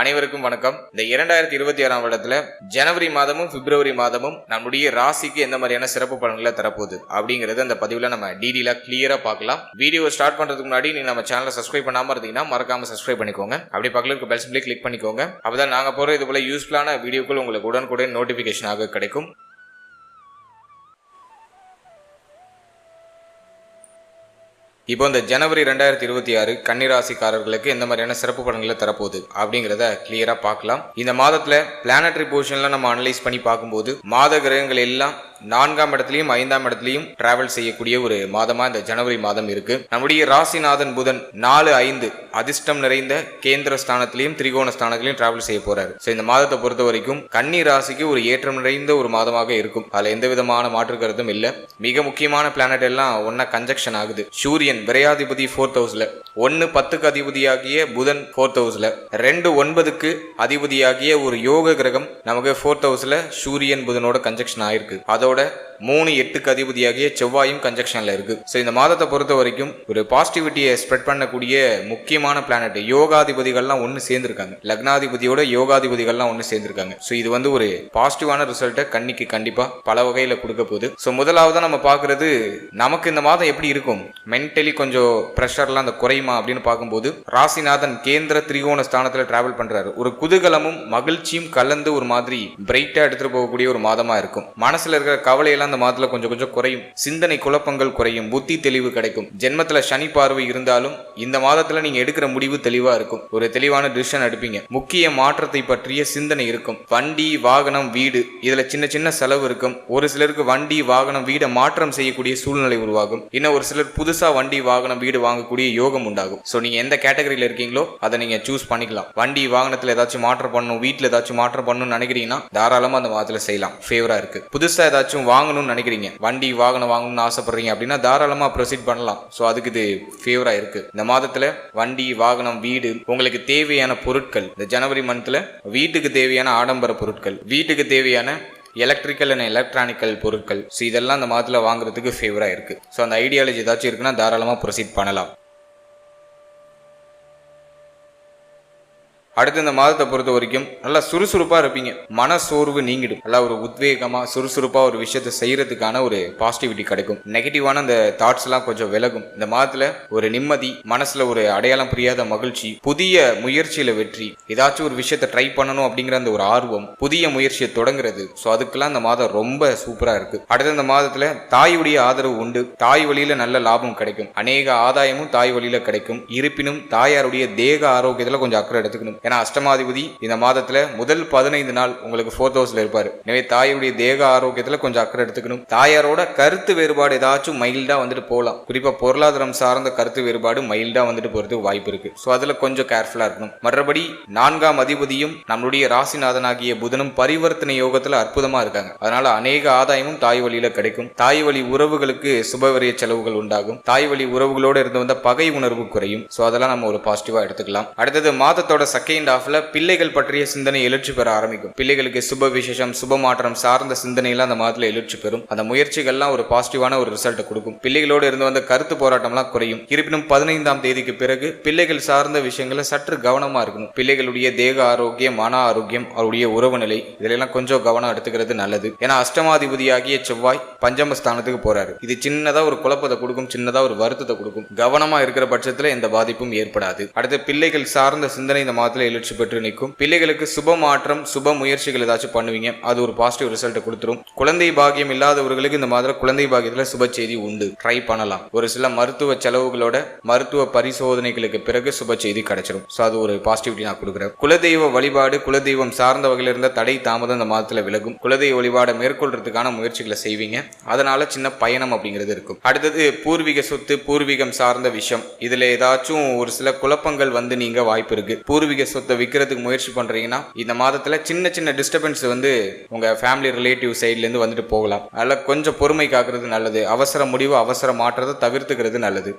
அனைவருக்கும் வணக்கம். இந்த இரண்டாயிரத்தி இருபத்தி ஆறாம் வருடத்துல ஜனவரி மாதமும் பிப்ரவரி மாதமும் நம்முடைய ராசிக்கு எந்த மாதிரியான சிறப்பு பலன்களை தரப்போகுது அப்படிங்கறது அந்த பதிவுல நம்ம டீடெயிலா கிளியரா பார்க்கலாம். வீடியோ ஸ்டார்ட் பண்றதுக்கு முன்னாடி நீங்க நம்ம சேனலை சப்ஸ்கிரைப் பண்ணாம இருந்தீங்கன்னா மறக்காம சப்ஸ்கிரைப் பண்ணிக்கோங்க. அப்படி பக்கத்தில் இருக்க பெல் சிம்பிளை கிளிக் பண்ணிக்கோங்க. அப்பதான் நாங்க போற இது போல யூஸ்ஃபுல்லான வீடியோக்கள் உங்களுக்கு உடனுக்குடன் நோட்டிபிகேஷனாக கிடைக்கும். இப்போ இந்த ஜனவரி ரெண்டாயிரத்தி இருபத்தி ஆறு கன்னிராசிக்காரர்களுக்கு எந்த மாதிரியான சிறப்பு பலன்களை தரப்போகுது அப்படிங்கிறத கிளியரா பார்க்கலாம். இந்த மாதத்துல பிளானட்டரி பொசிஷன்ல நம்ம அனலைஸ் பண்ணி பார்க்கும்போது மாத கிரகங்கள் எல்லாம் நான்காம் இடத்துலையும் ஐந்தாம் இடத்துலையும் டிராவல் செய்யக்கூடிய ஒரு மாதமா இந்த ஜனவரி மாதம் இருக்கு. நம்முடைய ராசிநாதன் புதன் நாலு ஐந்து அதிர்ஷ்டம் நிறைந்த கேந்திர ஸ்தானத்திலையும் திரிகோண ஸ்தானத்திலையும் டிராவல் செய்ய போறாரு. ஸோ இந்த மாதத்தை பொறுத்த வரைக்கும் கன்னி ராசிக்கு ஒரு ஏற்றம் நிறைந்த ஒரு மாதமாக இருக்கும். அதுல எந்த விதமான மாற்று கருத்தும் இல்ல. மிக முக்கியமான பிளானட் எல்லாம் ஒன்னா கன்ஜெக்ஷன் ஆகுது. சூரியன் விரையாதிபதி ஃபோர்த் ஹவுஸ்ல ஒன்னு பத்துக்கு அதிபதியாகிய புதன் ஃபோர்த் ஹவுஸ்ல ரெண்டு ஒன்பதுக்கு அதிபதியாகிய ஒரு யோக கிரகம் நமக்கு ஃபோர்த் ஹவுஸ்ல சூரியன் புதனோட கன்ஜெக்ஷன் ஆயிருக்கு. அதோட மூணு எட்டுக்கு அதிபதியாகிய செவ்வாயும் கன்ஜெக்ஷன்ல இருக்கு. ஸோ இந்த மாதத்தை பொறுத்த வரைக்கும் ஒரு பாசிட்டிவிட்டியை ஸ்ப்ரெட் பண்ணக்கூடிய முக்கியமான பிளானட் யோகாதிபதிகள்லாம் ஒன்று சேர்ந்திருக்காங்க. லக்னாதிபதியோட யோகாதிபதிகள்லாம் ஒன்று சேர்ந்திருக்காங்க. ஸோ இது வந்து ஒரு பாசிட்டிவான ரிசல்ட்டை கண்ணிக்கு கண்டிப்பாக பல வகையில் கொடுக்க போகுது. ஸோ முதலாவது நம்ம பார்க்கறது நமக்கு இந்த மாதம் எப்படி இருக்கும்? மென்டலி கொஞ்சம் ப்ரெஷர்லாம் அந்த குறையுமா அப்படின்னு பார்க்கும்போது ராசிநாதன் கேந்திர திரிகோண ஸ்தானத்தில் டிராவல் பண்ணுறாரு ஒரு குதூகலமும் மகிழ்ச்சியும் கலந்து ஒரு மாதிரி பிரைட்டாக எடுத்துகிட்டு போகக்கூடிய ஒரு மாதமாக இருக்கும். மனசில் இருக்கிற கவலையெல்லாம் அந்த மாதத்துல கொஞ்சம் கொஞ்சம் குறையும். சிந்தனை குழப்பங்கள் குறையும். புத்தி தெளிவு கிடைக்கும். ஜென்மத்துல சனி பார்வை இருந்தாலும் இந்த மாதத்துல நீங்க எடுக்கிற முடிவு தெளிவா இருக்கும். ஒரு தெளிவான டிசிஷன் எடுப்பீங்க. முக்கிய மாற்றத்தை பற்றிய சிந்தனை இருக்கும். வண்டி வாகனம் வீடு இதுல சின்ன சின்ன செலவு இருக்கும். ஒரு சிலருக்கு வண்டி வாகனம் வீடை மாற்றம் செய்யக்கூடிய சூழ்நிலை உருவாகும். இன்னும் ஒரு சிலர் புதுசா வண்டி வாகனம் வீடு வாங்கக்கூடிய யோகம் உண்டாகும். ஸோ நீங்க எந்த கேட்டகரியில இருக்கீங்களோ அதை நீங்க சூஸ் பண்ணிக்கலாம். வண்டி வாகனத்துல ஏதாச்சும் மாற்றம் பண்ணணும் வீட்டில் ஏதாச்சும் மாற்றம் பண்ணணும்னு நினைக்கிறீங்கன்னா தாராளமா அந்த மாதத்துல செய்யலாம். ஃபேவரா இருக்கு. புதுசா ஏதாச்சும் வாங்கணும்னு நினைக்கிறீங்க வண்டி வாகனம் வாங்கணும்னு ஆசைப்படுறீங்க அப்படின்னா தாராளமா ப்ரொசீட் பண்ணலாம். ஸோ அதுக்கு இது ஃபேவரா இருக்கு. இந்த மாதத்துல வண்டி வாகனம் வீடு உங்களுக்கு தேவையான பொருட்கள் இந்த ஜனவரி மந்த்ல வீட்டுக்கு தேவையான ஆடம்பர பொருட்கள் வீட்டுக்கு தேவையான எலக்ட்ரிக்கல் அண்ட் எலக்ட்ரானிக்கல் பொருட்கள். ஸோ இதெல்லாம் அந்த மாதத்தில் வாங்குறதுக்கு ஃபேவராக இருக்குது ஸோ அந்த ஐடியாலஜி ஏதாச்சும் இருக்குன்னா தாராளமாக ப்ரொசீட் பண்ணலாம். அடுத்த இந்த மாதத்தை பொறுத்த வரைக்கும் நல்லா சுறுசுறுப்பாக இருப்பீங்க. மன சோர்வு நீங்கிடும். நல்லா ஒரு உத்வேகமாக சுறுசுறுப்பாக ஒரு விஷயத்தை செய்யறதுக்கான ஒரு பாசிட்டிவிட்டி கிடைக்கும். நெகட்டிவான அந்த தாட்ஸ்லாம் கொஞ்சம் விலகும். இந்த மாதத்தில் ஒரு நிம்மதி மனசில் ஒரு அடையாளம் புரியாத மகிழ்ச்சி புதிய முயற்சியில் வெற்றி ஏதாச்சும் ஒரு விஷயத்தை ட்ரை பண்ணணும் அப்படிங்கிற அந்த ஒரு ஆர்வம் புதிய முயற்சியை தொடங்குறது. ஸோ அதுக்கெல்லாம் இந்த மாதம் ரொம்ப சூப்பராக இருக்கு. அடுத்த இந்த மாதத்தில் தாயுடைய ஆதரவு உண்டு. தாய் வழியில் நல்ல லாபம் கிடைக்கும். அநேக ஆதாயமும் தாய் வழியில் கிடைக்கும். இருப்பினும் தாயாருடைய தேக ஆரோக்கியத்தில் கொஞ்சம் அக்கறை எடுத்துக்கணும். ஏன்னா அஷ்டமாதிபதி இந்த மாதத்துல முதல் பதினைந்து நாள் உங்களுக்கு ஃபோர்த் ஹவுஸ்ல இருப்பாரு. எனவே தாயுடைய தேக ஆரோக்கியத்துல கொஞ்சம் அக்கறை எடுத்துக்கணும். தாயாரோட கருத்து வேறுபாடு ஏதாச்சும் மைல்டா வந்துட்டு போகலாம் குறிப்பா பொருளாதாரம் சார்ந்த கருத்து வேறுபாடு மைல்டா வந்துட்டு போறதுக்கு வாய்ப்பு இருக்கு. ஸோ அதுல கொஞ்சம் கேர்ஃபுல்லா இருக்கணும். மற்றபடி நான்காம் அதிபதியும் நம்மளுடைய ராசிநாதனாகிய புதனும் பரிவர்த்தனை யோகத்துல அற்புதமா இருக்காங்க. அதனால அநேக ஆதாயமும் தாய் வழியில கிடைக்கும். தாய் வழி உறவுகளுக்கு சுபவரிய செலவுகள் உண்டாகும். தாய் வழி உறவுகளோடு இருந்து வந்த பகை உணர்வு குறையும். ஸோ அதெல்லாம் நம்ம ஒரு பாசிட்டிவா எடுத்துக்கலாம். அடுத்தது மாதத்தோட செகண்ட் ஹாஃப்ல பிள்ளைகள் பற்றிய சிந்தனை எழுச்சி பெற ஆரம்பிக்கும். பிள்ளைகளுக்கு சுப விசேஷம் சுப மாற்றம் சார்ந்த சிந்தனையெல்லாம் அந்த மாதத்துல எழுச்சி பெறும். அந்த முயற்சிகள்லாம் ஒரு பாசிட்டிவான ஒரு ரிசல்ட்டை கொடுக்கும். பிள்ளைகளோடு இருந்து வந்த கருத்து போராட்டம்லாம் குறையும். இருப்பினும் பதினைந்தாம் தேதிக்கு பிறகு பிள்ளைகள் சார்ந்த விஷயங்களை சற்று கவனமா இருக்கணும். பிள்ளைகளுடைய தேக ஆரோக்கியம் மன ஆரோக்கியம் அவருடைய உறவு நிலை இதிலெல்லாம் கொஞ்சம் கவனம் எடுத்துக்கிறது நல்லது. ஏன்னா அஷ்டமாதிபதியாகிய செவ்வாய் பஞ்சமஸ்தானத்துக்கு போறாரு. இது சின்னதா ஒரு குழப்பத்தை கொடுக்கும் சின்னதா ஒரு வருத்தத்தை கொடுக்கும். கவனமா இருக்கிற பட்சத்துல எந்த பாதிப்பும் ஏற்படாது. அடுத்து பிள்ளைகள் சார்ந்த சிந்தனை இந்த மாதத்துல எழுச்சி பெற்று நிற்கும். பிள்ளைகளுக்கு சுப மாற்றம் சுப முயற்சிகள் ஏதாச்சும் பண்ணுவீங்க அது ஒரு பாசிட்டிவ் ரிசல்ட்டை கொடுத்துரும். குழந்தை பாகியம் இல்லாதவர்களுக்கு இந்த மாதிரி குழந்தை பாகியத்தில் சுப செய்தி உண்டு. ட்ரை பண்ணலாம். ஒரு சில மருத்துவ செலவுகளோட மருத்துவ பரிசோதனைகளுக்கு பிறகு சுப செய்தி கிடைச்சிடும் ஸோ அது ஒரு பாசிட்டிவிட்டி நான் கொடுக்குறேன். குலதெய்வ வழிபாடு குலதெய்வம் சார்ந்த வகையில் இருந்த தடை தாமதம் இந்த மாதத்தில் விலகும். குலதெய்வ வழிபாடை மேற்கொள்றதுக்கான முயற்சிகளை செய்வீங்க. அதனால சின்ன பயணம் அப்படிங்கிறது இருக்கும். அடுத்தது பூர்வீக சொத்து பூர்வீகம் சார்ந்த விஷயம். இதுல ஏதாச்சும் ஒரு சில குழப்பங்கள் வந்து நீங்க வாய்ப்பு இருக்கு. பூர்வீக சொத்தை விற்கிறதுக்கு முயற்சி பண்றீங்கன்னா இந்த மாதத்துல சின்ன சின்ன டிஸ்டர்பன்ஸ் வந்து உங்க ஃபேமிலி ரிலேட்டிவ் சைட்ல இருந்து வந்துட்டு போகலாம். அதனால கொஞ்சம் பொறுமை காக்குறது நல்லது. அவசர முடிவு அவசர மாற்றத்தை தவிர்த்துக்கிறது நல்லது.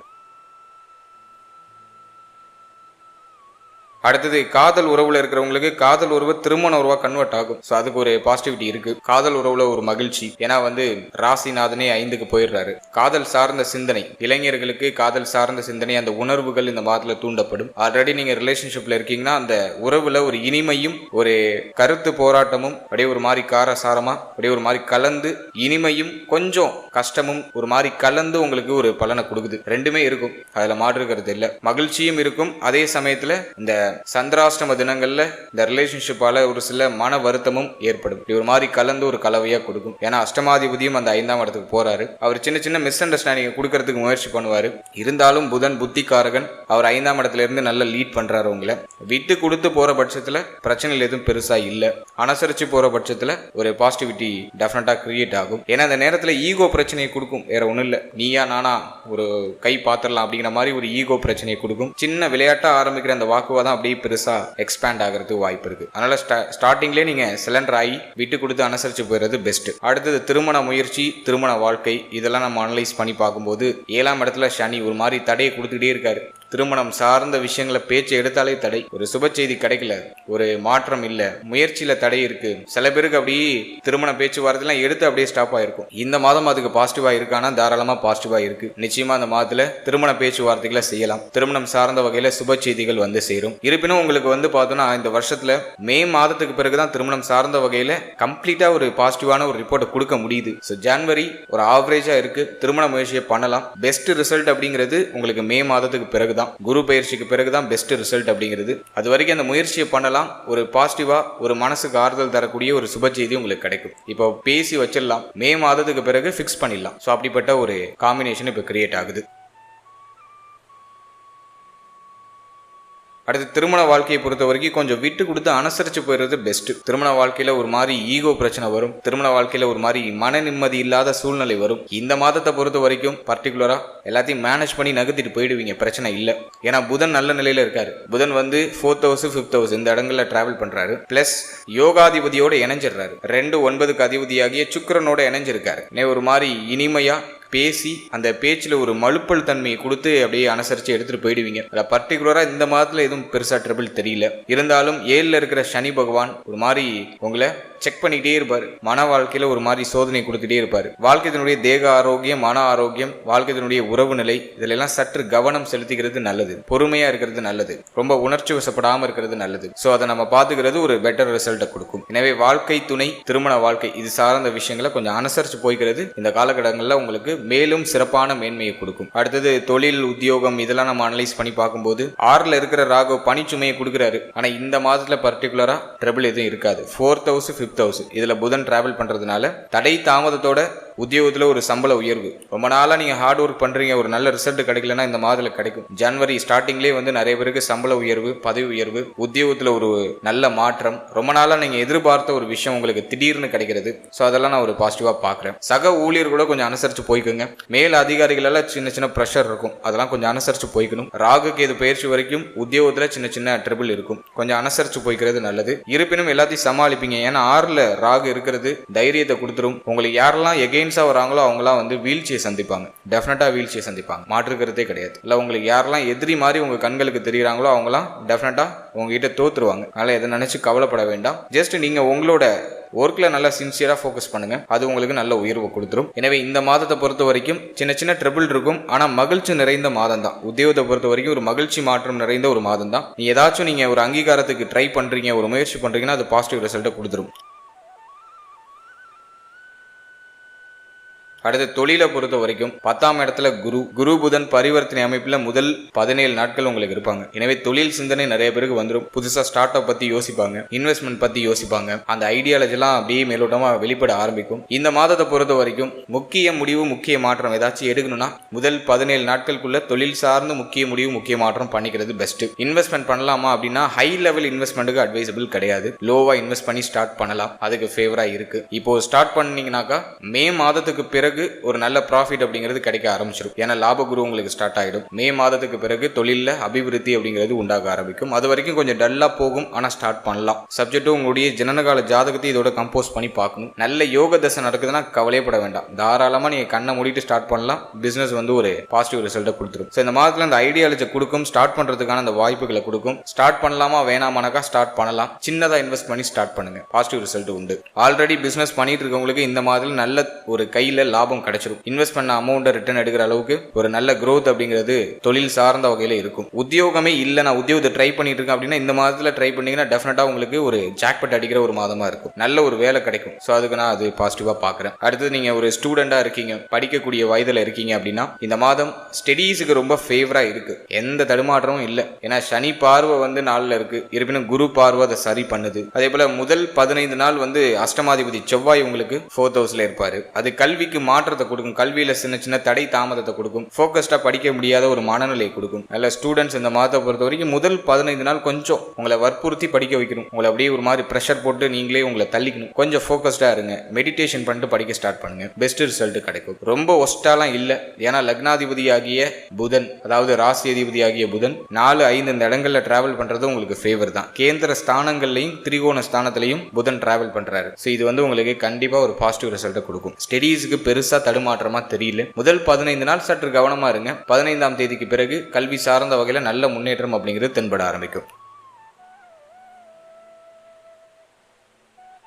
அடுத்தது காதல் உறவுல இருக்கிறவங்களுக்கு காதல் உறவு திருமண உறவா கன்வெர்ட் ஆகும். ஸோ அதுக்கு ஒரு பாசிட்டிவிட்டி இருக்கு. காதல் உறவுல ஒரு மகிழ்ச்சி. ஏன்னா வந்து ராசிநாதனே ஐந்துக்கு போயிடுறாரு. காதல் சார்ந்த சிந்தனை. இளைஞர்களுக்கு காதல் சார்ந்த சிந்தனை அந்த உணர்வுகள் இந்த மாதத்துல தூண்டப்படும். ஆல்ரெடி நீங்க ரிலேஷன்ஷிப்ல இருக்கீங்கன்னா அந்த உறவுல ஒரு இனிமையும் ஒரு கருத்து போராட்டமும் அப்படியே ஒரு மாதிரி காரசாரமா அப்படியே ஒரு மாதிரி கலந்து இனிமையும் கொஞ்சம் கஷ்டமும் ஒரு மாதிரி கலந்து உங்களுக்கு ஒரு பலனை கொடுக்குது. ரெண்டுமே இருக்கும். அதுல மாற்றுக்கிறது இல்லை. மகிழ்ச்சியும் இருக்கும். அதே சமயத்துல இந்த சந்திராஷ்டம தினங்கள்ல இந்த ரிலேஷன்ஷிப்பால ஒரு சில மன வருத்தமும் ஏற்படும். இப்படி ஒரு மாதிரி கலந்து ஒரு கலவையா கொடுக்கும். ஏன்னா அஷ்டமாதிபதியும் அந்த ஐந்தாம் இடத்துக்கு போறாரு. அவர் சின்ன சின்ன மிஸ் அண்டர்ஸ்டாண்டிங் கொடுக்கறதுக்கு முயற்சி பண்ணுவாரு. இருந்தாலும் புதன் புத்திகாரகன் அவர் ஐந்தாம் இடத்துல இருந்து நல்லா லீட் பண்றாரு உங்களை. விட்டு கொடுத்து போற பட்சத்துல பிரச்சனைகள் எதுவும் பெருசா இல்ல. அனுசரிச்சு போற பட்சத்துல ஒரு பாசிட்டிவிட்டி டெஃபினட்டா கிரியேட் ஆகும். ஏன்னா அந்த நேரத்துல ஈகோ பிரச்சனையை கொடுக்கும். வேற ஒண்ணும் இல்ல. நீயா நானா ஒரு கை பாத்திரலாம் அப்படிங்கிற மாதிரி ஒரு ஈகோ பிரச்சனையை கொடுக்கும். சின்ன விளையாட்டா ஆரம்பிக்கிற அந்த வாக்குவாதம் அப்படியே பெருசா எக்ஸ்பேண்ட் ஆகிறதுக்கு வாய்ப்பு இருக்கு. அதனால் ஸ்டார்டிங்லேயே நீங்கள் சிலண்டர் ஆகி விட்டு கொடுத்து அனுசரித்து போயிடுறது பெஸ்ட் அடுத்தது திருமண முயற்சி திருமண வாழ்க்கை இதெல்லாம் நம்ம அனலைஸ் பண்ணி பார்க்கும்போது ஏழாம் இடத்துல சனி ஒரு மாதிரி தடையை கொடுத்துக்கிட்டே இருக்காரு. திருமணம் சார்ந்த விஷயங்களை பேச்சு எடுத்தாலே தடை. ஒரு சுப செய்தி கிடைக்கல. ஒரு மாற்றம் இல்ல. முயற்சியில தடை இருக்கு. சில பேருக்கு அப்படியே திருமண பேச்சுவார்த்தைலாம் எடுத்து அப்படியே ஸ்டாப் ஆயிருக்கும். இந்த மாதம் அதுக்கு பாசிட்டிவா இருக்கானா? தாராளமா பாசிட்டிவா இருக்கு. நிச்சயமா அந்த மாதத்துல திருமண பேச்சுவார்த்தைகளை செய்யலாம். திருமணம் சார்ந்த வகையில சுப செய்திகள் வந்து சேரும். இருப்பினும் உங்களுக்கு வந்து பார்த்தோம்னா இந்த வருஷத்துல மே மாதத்துக்கு பிறகுதான் திருமணம் சார்ந்த வகையில கம்ப்ளீட்டா ஒரு பாசிட்டிவான ஒரு ரிப்போர்ட்டை கொடுக்க முடியுது. ஸோ ஜான்வரி ஒரு ஆவரேஜா இருக்கு. திருமண முயற்சியை பண்ணலாம். பெஸ்ட் ரிசல்ட் அப்படிங்கிறது உங்களுக்கு மே மாதத்துக்கு பிறகுதான். குரு பயிற்சிக்கு பிறகு தான் பெஸ்ட் ரிசல்ட் அப்படிங்கிறது. அது வரைக்கும் அந்த முயற்சியை பண்ணலாம். ஒரு பாசிட்டிவாக ஒரு மனசுக்கு ஆறுதல் தரக்கூடிய ஒரு சுப செய்தி உங்களுக்கு கிடைக்கும். இப்போ பேசி வச்சிடலாம். மே மாதத்துக்கு பிறகு ஃபிக்ஸ் பண்ணிடலாம். ஸோ அப்படிப்பட்ட ஒரு காம்பினேஷன் இப்போ கிரியேட் ஆகுது. அடுத்து திருமண வாழ்க்கையை பொறுத்த வரைக்கும் கொஞ்சம் விட்டு கொடுத்து அனுசரிச்சு போயிடுறது பெஸ்ட் திருமண வாழ்க்கையில ஒரு மாதிரி ஈகோ பிரச்சனை வரும். திருமண வாழ்க்கையில ஒரு மாதிரி மன நிம்மதி இல்லாத சூழ்நிலை வரும். இந்த மாதத்தை பொறுத்த வரைக்கும் பர்டிகுலரா எல்லாத்தையும் மேனேஜ் பண்ணி நகர்த்திட்டு போயிடுவீங்க. பிரச்சனை இல்லை. ஏன்னா புதன் நல்ல நிலையில இருக்காரு. புதன் வந்து ஃபோர்த் ஹவுஸ் ஃபிஃப்த் ஹவுஸ் இந்த இடங்கள்ல டிராவல் பண்றாரு. பிளஸ் யோகாதிபதியோட இணைஞ்சிடுறாரு. ரெண்டு ஒன்பதுக்கு அதிபதியாகிய சுக்கரனோட இணைஞ்சிருக்காரு. நே ஒரு மாதிரி இனிமையா பேசி அந்த பேச்சில் ஒரு மழுப்பல் தன்மையை கொடுத்து அப்படியே அனுசரித்து எடுத்துகிட்டு போயிடுவீங்க. அதில் பர்டிகுலராக இந்த மாதத்தில் எதுவும் பெருசாக ட்ரிபிள் தெரியல. இருந்தாலும் ஏழில் இருக்கிற சனி பகவான் ஒரு மாதிரி உங்களை செக் பண்ணிக்கிட்டே இருப்பார். மன வாழ்க்கையில் ஒரு மாதிரி சோதனை கொடுத்துட்டே இருப்பார். வாழ்க்கையினுடைய தேக ஆரோக்கியம் மன ஆரோக்கியம் வாழ்க்கையினுடைய உறவு நிலை இதில் எல்லாம் சற்று கவனம் செலுத்திக்கிறது நல்லது. பொறுமையாக இருக்கிறது நல்லது. ரொம்ப உணர்ச்சி வசப்படாமல் இருக்கிறது நல்லது. ஸோ அதை நம்ம பார்த்துக்கிறது ஒரு பெட்டர் ரிசல்ட்டை கொடுக்கும். எனவே வாழ்க்கை துணை திருமண வாழ்க்கை இது சார்ந்த விஷயங்களை கொஞ்சம் அனுசரித்து போய்க்கிறது. இந்த காலகட்டங்களில் உங்களுக்கு மேலும் சிறப்பான மேன்மையை கொடுக்கும். அடுத்தது தொழில் உத்தியோகம் இதெல்லாம் நம்ம அனலைஸ் பண்ணி பார்க்கும்போது ஆறுல இருக்கிற ராகு பனிச்சுமையை கொடுக்குறாரு. ஆனா இந்த மாதத்துல பர்டிகுலரா ட்ரபிள் எதுவும் இருக்காது. ஃபோர்த் ஹவுஸ் ஃபிஃப்த் ஹவுஸ் இதுல புதன் டிராவல் பண்றதுனால தடை தாமதத்தோட உத்தியோகத்தில் ஒரு சம்பள உயர்வு. ரொம்ப நாளாக நீங்கள் ஹார்ட் ஒர்க் பண்ணுறீங்க ஒரு நல்ல ரிசல்ட் கிடைக்கலன்னா இந்த மாதத்தில் கிடைக்கும். ஜனவரி ஸ்டார்டிங்லேயே வந்து நிறைய பேருக்கு சம்பள உயர்வு பதவி உயர்வு உத்தியோகத்தில் ஒரு நல்ல மாற்றம். ரொம்ப நாளாக நீங்கள் எதிர்பார்த்த ஒரு விஷயம் உங்களுக்கு திடீர்னு கிடைக்கிறது. ஸோ அதெல்லாம் நான் ஒரு பாசிட்டிவாக பார்க்குறேன். சக ஊழியர் கூட கொஞ்சம் அனுசரித்து போய்க்குங்க. மேல் அதிகாரிகளெல்லாம் சின்ன சின்ன ப்ரெஷர் இருக்கும். அதெல்லாம் கொஞ்சம் அனுசரித்து போய்க்கணும். ராகுக்கு இது பயிற்சி வரைக்கும் உத்தியோகத்தில் சின்ன சின்ன ட்ரிபிள் இருக்கும். கொஞ்சம் அனுசரித்து போய்க்கிறது நல்லது. இருப்பினும் எல்லாத்தையும் சமாளிப்பீங்க. ஏன்னா ஆறில் ராகு இருக்கிறது தைரியத்தை கொடுத்துரும். உங்களுக்கு யாரெல்லாம் எகெயின்ஸாக வராங்களோ அவங்களாம் வந்து வீழ்ச்சியை சந்திப்பாங்க. டெஃபினட்டாக வீழ்ச்சியை சந்திப்பாங்க. மாற்றுக்கிறதே கிடையாது. இல்லை உங்களுக்கு யாரெல்லாம் எதிரி மாதிரி உங்கள் கண்களுக்கு தெரிகிறாங்களோ அவங்களாம் டெஃபினட்டாக உங்ககிட்ட தோற்றுருவாங்க அதனால் எதை நினச்சி கவலைப்பட வேண்டாம். ஜஸ்ட் நீங்கள் உங்களோட ஒர்க்கில் நல்லா சின்சியராக ஃபோக்கஸ் பண்ணுங்கள் அது உங்களுக்கு நல்ல உயர்வு கொடுத்துரும். எனவே இந்த மாதத்தை பொறுத்த வரைக்கும் சின்ன சின்ன ட்ரிபிள் இருக்கும். ஆனால் மகிழ்ச்சி நிறைந்த மாதம் தான் உத்தியோகத்தை பொறுத்த வரைக்கும் ஒரு மகிழ்ச்சி மாற்றம் நிறைந்த ஒரு மாதம் தான் நீ ஏதாச்சும் நீங்கள் ஒரு அங்கீகாரத்துக்கு ட்ரை பண்ணுறீங்க ஒரு முயற்சி பண்ணுறீங்கன்னா அது பாசிட்டிவ் ரிசல்ட்டை கொடுத்துரும். அடுத்து தொழிலை பொறுத்த வரைக்கும் பத்தாம் இடத்துல குரு குரு புதன் பரிவர்த்தனை அமைப்பில் முதல் பதினேழு நாட்கள் உங்களுக்கு இருப்பாங்க. எனவே தொழில் சிந்தனை நிறைய பேருக்கு வந்துடும் புதுசாக ஸ்டார்ட் அப் பற்றி யோசிப்பாங்க இன்வெஸ்ட்மெண்ட் பற்றி யோசிப்பாங்க. அந்த ஐடியாலஜிலாம் அப்படியே மேலோட்டமாக வெளிப்பட ஆரம்பிக்கும். இந்த மாதத்தை பொறுத்த வரைக்கும் முக்கிய முடிவு முக்கிய மாற்றம் ஏதாச்சும் எடுக்கணும்னா முதல் பதினேழு நாட்களுக்குள்ள தொழில் சார்ந்து முக்கிய முடிவு முக்கிய மாற்றம் பண்ணிக்கிறது பெஸ்ட் இன்வெஸ்ட்மெண்ட் பண்ணலாமா அப்படின்னா ஹை லெவல் இன்வெஸ்ட்மெண்ட்டுக்கு அட்வைசபிள் கிடையாது. லோவா இன்வெஸ்ட் பண்ணி ஸ்டார்ட் பண்ணலாம். அதுக்கு ஃபேவரா இருக்கு. இப்போ ஸ்டார்ட் பண்ணீங்கன்னாக்கா மே மாதத்துக்கு பிறகு பிறகு ஒரு நல்ல ப்ராஃபிட் அப்படிங்கிறது கிடைக்க ஆரம்பிச்சிடும் ஏன்னா லாப குரு உங்களுக்கு ஸ்டார்ட் ஆகிடும் மே மாதத்துக்கு பிறகு தொழிலில் அபிவிருத்தி அப்படிங்கிறது உண்டாக ஆரம்பிக்கும். அது வரைக்கும் கொஞ்சம் டல்லாக போகும். ஆனால் ஸ்டார்ட் பண்ணலாம். சப்ஜெக்ட்டும் உங்களுடைய ஜனனகால ஜாதகத்தை இதோட கம்போஸ் பண்ணி பார்க்கணும். நல்ல யோக தசை நடக்குதுன்னா கவலையப்பட வேண்டாம். தாராளமாக நீங்கள் கண்ணை மூடிட்டு ஸ்டார்ட் பண்ணலாம். பிஸ்னஸ் வந்து ஒரு பாசிட்டிவ் ரிசல்ட்டை கொடுத்துரும். ஸோ இந்த மாதத்தில் அந்த ஐடியாலஜி கொடுக்கும். ஸ்டார்ட் பண்ணுறதுக்கான அந்த வாய்ப்புகளை கொடுக்கும். ஸ்டார்ட் பண்ணலாமா வேணாமானாக்கா ஸ்டார்ட் பண்ணலாம். சின்னதாக இன்வெஸ்ட் பண்ணி ஸ்டார்ட் பண்ணுங்க. பாசிட்டிவ் ரிசல்ட் உண்டு. ஆல்ரெடி பிஸ்னஸ் பண்ணிட்டு இருக்கவங்களுக்கு இந்த மாதத்தில் நல்ல ஒரு கையில் லாபம் லாபம் கிடைச்சிடும் இன்வெஸ்ட் பண்ண அமௌண்ட்டை ரிட்டர்ன் எடுக்கிற அளவுக்கு ஒரு நல்ல க்ரோத் அப்படிங்கிறது தொழில் சார்ந்த வகையில் இருக்கும். உத்தியோகமே இல்லை நான் உத்தியோகத்தை ட்ரை பண்ணிட்டு இருக்கேன் அப்படின்னா இந்த மாதத்தில் ட்ரை பண்ணீங்கன்னா டெஃபினட்டாக உங்களுக்கு ஒரு ஜாக்பட் அடிக்கிற ஒரு மாதமாக இருக்கும். நல்ல ஒரு வேலை கிடைக்கும். ஸோ அதுக்கு நான் அது பாசிட்டிவாக பார்க்குறேன் அடுத்தது நீங்கள் ஒரு ஸ்டூடெண்ட்டாக இருக்கீங்க படிக்கக்கூடிய வயதில் இருக்கீங்க அப்படின்னா இந்த மாதம் ஸ்டடீஸுக்கு ரொம்ப ஃபேவராக இருக்குது எந்த தடுமாற்றமும் இல்லை. ஏன்னா சனி பார்வை வந்து நாளில் இருக்கு. இருப்பினும் குரு பார்வை அதை சரி பண்ணுது. அதே போல் முதல் பதினைந்து நாள் வந்து அஷ்டமாதிபதி செவ்வாய் உங்களுக்கு ஃபோர்த் ஹவுஸில் இருப்பார். அது கல்விக்கு மாற்றத்தை கொடுக்கும். கல்வியில் சின்ன சின்ன தடை தாமதத்தை கொடுக்கும். ஃபோக்கஸ்டாக படிக்க முடியாத ஒரு மனநிலை கொடுக்கும். அதில் ஸ்டூடெண்ட்ஸ் இந்த மாதத்தை பொறுத்த வரைக்கும் முதல் பதினைந்து நாள் கொஞ்சம் உங்களை வற்புறுத்தி படிக்க வைக்கணும். உங்களை அப்படியே ஒரு மாதிரி ப்ரெஷர் போட்டு நீங்களே உங்களை தள்ளிக்கணும். கொஞ்சம் ஃபோக்கஸ்டாக இருங்க. மெடிடேஷன் பண்ணிட்டு படிக்க ஸ்டார்ட் பண்ணுங்க. பெஸ்ட் ரிசல்ட் கிடைக்கும். ரொம்ப ஒஸ்டாலாம் இல்லை. ஏன்னா லக்னாதிபதி ஆகிய புதன் அதாவது ராசி அதிபதி ஆகிய புதன் நாலு ஐந்து இந்த இடங்கள்ல டிராவல் பண்றது உங்களுக்கு ஃபேவர் தான். கேந்திர ஸ்தானங்கள்லையும் திரிகோண ஸ்தானத்திலையும் புதன் டிராவல் பண்றாரு. ஸோ இது வந்து உங்களுக்கு கண்டிப்பா ஒரு பாசிட்டிவ் ரிசல்ட்டை கொடுக்கும். ஸ்டடீஸுக்கு பெருசா தடுமாற்றமா தெரியல. முதல் பதினைந்து நாள் சற்று கவனமா இருங்க. பதினைந்தாம் தேதிக்கு பிறகு கல்வி சார்ந்த வகையில நல்ல முன்னேற்றம் அப்படிங்கிறது தென்பட ஆரம்பிக்கும்.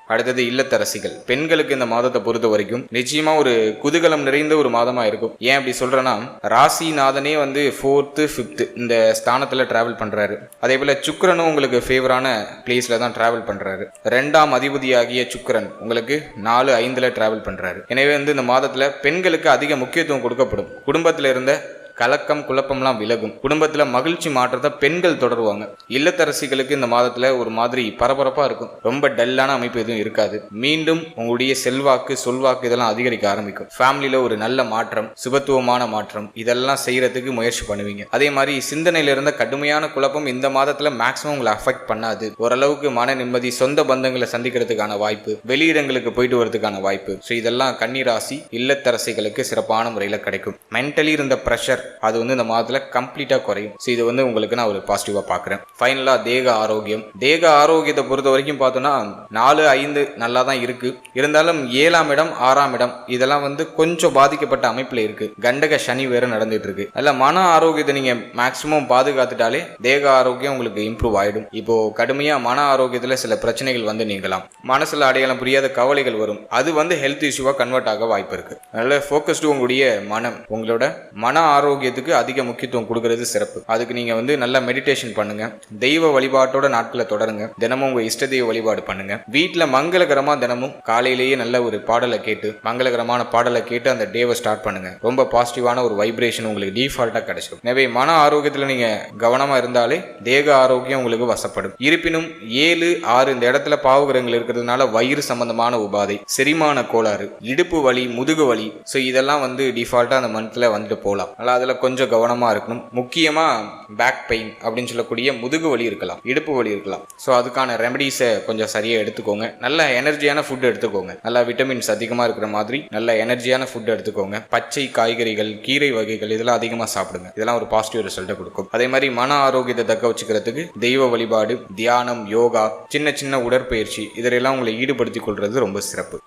அடுத்தது இல்லத்தரசிகள். பெண்களுக்கு இந்த மாதத்தை பொறுத்த வரைக்கும் நிச்சயமா ஒரு குதூகலம் நிறைந்த ஒரு மாதமா இருக்கும். ஏன் அப்படி சொல்றேன்னா ராசிநாதனே வந்து ஃபோர்த்து ஃபிஃப்த்து இந்த ஸ்தானத்துல டிராவல் பண்றாரு. அதே போல சுக்கரனும் உங்களுக்கு ஃபேவரான பிளேஸ்ல தான் டிராவல் பண்றாரு. ரெண்டாம் அதிபதியாகிய சுக்கரன் உங்களுக்கு நாலு ஐந்துல டிராவல் பண்றாரு. எனவே வந்து இந்த மாதத்துல பெண்களுக்கு அதிக முக்கியத்துவம் கொடுக்கப்படும். குடும்பத்தில் இருந்த கலக்கம் குழப்பம்லாம் விலகும். குடும்பத்துல மகிழ்ச்சி மாற்றத்தை பெண்கள் தொடருவாங்க. இல்லத்தரசிகளுக்கு இந்த மாதத்துல ஒரு மாதிரி பரபரப்பா இருக்கும். ரொம்ப டல்லான அமைப்பு எதுவும் இருக்காது. மீண்டும் உங்களுடைய செல்வாக்கு சொல்வாக்கு இதெல்லாம் அதிகரிக்க ஆரம்பிக்கும். ஃபேமிலியில ஒரு நல்ல மாற்றம் சுபத்துவமான மாற்றம் இதெல்லாம் செய்யறதுக்கு முயற்சி பண்ணுவீங்க. அதே மாதிரி சிந்தனையில இருந்த கடுமையான குழப்பம் இந்த மாதத்துல மேக்ஸிமம் உங்களை அஃபெக்ட் பண்ணாது. ஓரளவுக்கு மன நிம்மதி சொந்த பந்தங்களை சந்திக்கிறதுக்கான வாய்ப்பு வெளியிடங்களுக்கு போயிட்டு வரதுக்கான வாய்ப்பு. ஸோ இதெல்லாம் கன்னிராசி இல்லத்தரசிகளுக்கு சிறப்பான முறையில் கிடைக்கும். மென்டலி இருந்த ப்ரெஷர் அது வந்து இந்த மாதத்தில் கம்ப்ளீட்டாக குறையும். ஸோ இது வந்து உங்களுக்கு நான் ஒரு பாசிட்டிவாக பார்க்குறேன் ஃபைனலாக தேக ஆரோக்கியம். தேக ஆரோக்கியத்தை பொறுத்த வரைக்கும் பார்த்தோன்னா நாலு ஐந்து நல்லா தான் இருக்கு. இருந்தாலும் ஏழாம் இடம் ஆறாம் இடம் இதெல்லாம் வந்து கொஞ்சம் பாதிக்கப்பட்ட அமைப்பில் இருக்கு. கண்டக சனி வேற நடந்துட்டு இருக்கு. அதில் மன ஆரோக்கியத்தை நீங்கள் மேக்ஸிமம் பாதுகாத்துட்டாலே தேக ஆரோக்கியம் உங்களுக்கு இம்ப்ரூவ் ஆகிடும் இப்போ கடுமையாக மன ஆரோக்கியத்தில் சில பிரச்சனைகள் வந்து நீங்கலாம். மனசில் அடையாளம் புரியாத கவலைகள் வரும். அது வந்து ஹெல்த் இஷ்யூவாக கன்வெர்ட் ஆக வாய்ப்பு இருக்கு. அதனால ஃபோக்கஸ்டு உங்களுடைய மனம் உங்களோட மன ஆரோக்கியத்துக்கு அதிக முக்கியத்துவம் கொடுக்கறது சிறப்பு. அதுக்கு நீங்க வந்து நல்லா மெடிடேஷன் பண்ணுங்க. தெய்வ வழிபாட்டோட நாட்களை தொடருங்க. தினமும் உங்க இஷ்ட தெய்வ வழிபாடு பண்ணுங்க. வீட்டில் மங்களகரமா தினமும் காலையிலேயே நல்ல ஒரு பாடலை கேட்டு மங்களகரமான பாடலை கேட்டு அந்த டேவை ஸ்டார்ட் பண்ணுங்க. ரொம்ப பாசிட்டிவான ஒரு வைப்ரேஷன் உங்களுக்கு டிஃபால்ட்டா கிடைச்சிடும் எனவே மன ஆரோக்கியத்தில் நீங்க கவனமா இருந்தாலே தேக ஆரோக்கியம் உங்களுக்கு வசப்படும். இருப்பினும் ஏழு ஆறு இந்த இடத்துல பாவகிரகங்கள் இருக்கிறதுனால வயிறு சம்பந்தமான உபாதை செரிமான கோளாறு இடுப்பு வலி முதுகு வலி ஸோ இதெல்லாம் வந்து டிஃபால்ட்டாக அந்த மந்த்தில் வந்துட்டு போகலாம் அதனால் அதில் கொஞ்சம் கவனமாக இருக்கணும். முக்கியமாக பேக் பெயின் அப்படின்னு சொல்லக்கூடிய முதுகு வலி இருக்கலாம் இடுப்பு வலி இருக்கலாம். ஸோ அதுக்கான ரெமடிஸை கொஞ்சம் சரியாக எடுத்துக்கோங்க. நல்ல எனர்ஜியான ஃபுட் எடுத்துக்கோங்க. நல்லா விட்டமின்ஸ் அதிகமாக இருக்கிற மாதிரி நல்ல எனர்ஜியான ஃபுட் எடுத்துக்கோங்க. பச்சை காய்கறிகள் கீரை வகைகள் இதெல்லாம் அதிகமாக சாப்பிடுங்க. இதெல்லாம் ஒரு பாசிட்டிவ் ரிசல்ட்டை கொடுக்கும். அதே மாதிரி மன ஆரோக்கியத்தை தக்க வச்சுக்கிறதுக்கு தெய்வ வழிபாடு தியானம் யோகா சின்ன சின்ன உடற்பயிற்சி இதிலெல்லாம் உங்களை ஈடுபடுத்திக் கொள்வது ரொம்ப சிறப்பு.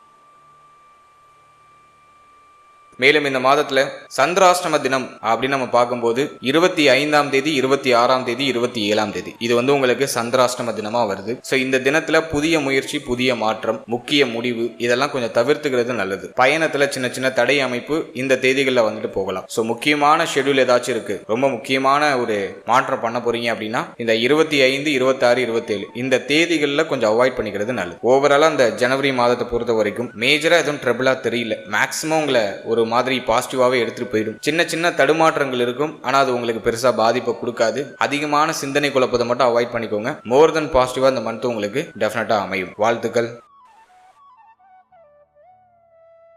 மேலும் இந்த மாதத்துல சந்திராஷ்டம தினம் அப்படின்னு நம்ம பார்க்கும்போது இருபத்தி ஐந்தாம் தேதி இருபத்தி ஆறாம் தேதி இருபத்தி ஏழாம் தேதி. இது வந்து உங்களுக்கு சந்திராஷ்டம தினமா வருது. ஸோ இந்த தினத்துல புதிய முயற்சி புதிய மாற்றம் முக்கிய முடிவு இதெல்லாம் கொஞ்சம் தவிர்த்துக்கிறது நல்லது. பயணத்துல சின்ன சின்ன தடை அமைப்பு இந்த தேதிகளில் வந்துட்டு போகலாம். ஸோ முக்கியமான ஷெட்யூல் ஏதாச்சும் இருக்கு ரொம்ப முக்கியமான ஒரு மாற்றம் பண்ண போறீங்க அப்படின்னா இந்த இருபத்தி ஐந்து இருபத்தாறு இருபத்தேழு இந்த தேதிகளில் கொஞ்சம் அவாய்ட் பண்ணிக்கிறது நல்லது. ஓவராலாக அந்த ஜனவரி மாதத்தை பொறுத்த வரைக்கும் மேஜரா எதுவும் ட்ரபிளா தெரியல. மேக்ஸிமம் உங்களை ஒரு மாதிரி பாசிட்டிவாகவே எடுத்துகிட்டு போயிடும். சின்ன சின்ன தடுமாற்றங்கள் இருக்கும். ஆனால் அது உங்களுக்கு பெருசாக பாதிப்பை கொடுக்காது. அதிகமான சிந்தனை குழப்பத்தை மட்டும் அவாய்ட் பண்ணிக்கோங்க. மோர் தென் பாசிட்டிவாக இந்த மந்த் உங்களுக்கு டெஃபினட்டாக அமையும். வாழ்த்துக்கள்.